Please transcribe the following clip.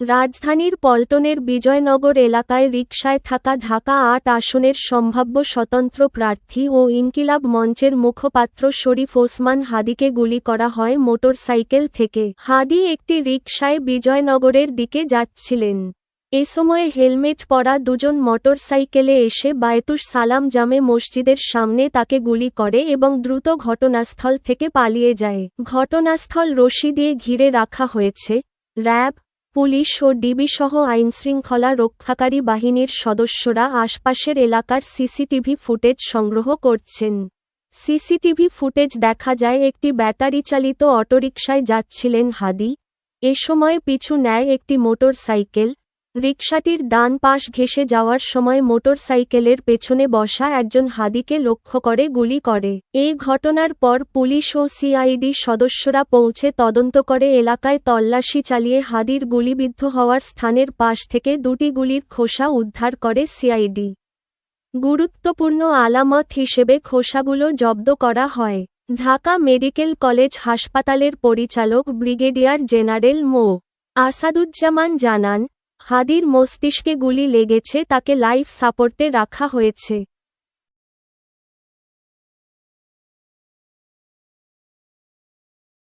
রাজধানীর পল্টনের বিজয়নগর এলাকায় রিকশায় থাকা ঢাকা আট আসনের সম্ভাব্য স্বতন্ত্র প্রার্থী ও ইনকিলাব মঞ্চের মুখপাত্র শরীফ ওসমান হাদিকে গুলি করা হয় মোটরসাইকেল থেকে। হাদি একটি রিকশায় বিজয়নগরের দিকে যাচ্ছিলেন। এ সময় হেলমেট পরা দুজন মোটরসাইকেলে এসে বায়তুস সালাম জামে মসজিদের সামনে তাকে গুলি করে এবং দ্রুত ঘটনাস্থল থেকে পালিয়ে যায়। ঘটনাস্থল রশি দিয়ে ঘিরে রাখা হয়েছে। র্যাব পুলিশ ও ডিবিসহ আইনশৃঙ্খলা রক্ষাকারী বাহিনীর সদস্যরা আশপাশের এলাকার সিসিটিভি ফুটেজ সংগ্রহ করছেন। সিসিটিভি ফুটেজ দেখা যায় একটি ব্যাটারিচালিত অটোরিকশায় যাচ্ছিলেন হাদি। এ সময় পিছু নেয় একটি মোটরসাইকেল। রিকশাটির ডান পাশ ঘেঁষে যাওয়ার সময় মোটরসাইকেলের পেছনে বসা একজন হাদিকে লক্ষ্য করে, গুলি করে। এই ঘটনার পর পুলিশ ও সিআইডি সদস্যরা পৌঁছে তদন্ত করে এলাকায় তল্লাশি চালিয়ে হাদির গুলিবিদ্ধ হওয়ার স্থানের পাশ থেকে দুটি গুলির খোসা উদ্ধার করে সিআইডি। গুরুত্বপূর্ণ আলামত হিসেবে খোসাগুলো জব্দ করা হয়। ঢাকা মেডিকেল কলেজ হাসপাতালের পরিচালক ব্রিগেডিয়ার জেনারেল মো. আসাদুজ্জামান জানান হাদির মস্তিষ্কে গুলি লেগেছে তাকে লাইফ সাপোর্টে রাখা হয়েছে।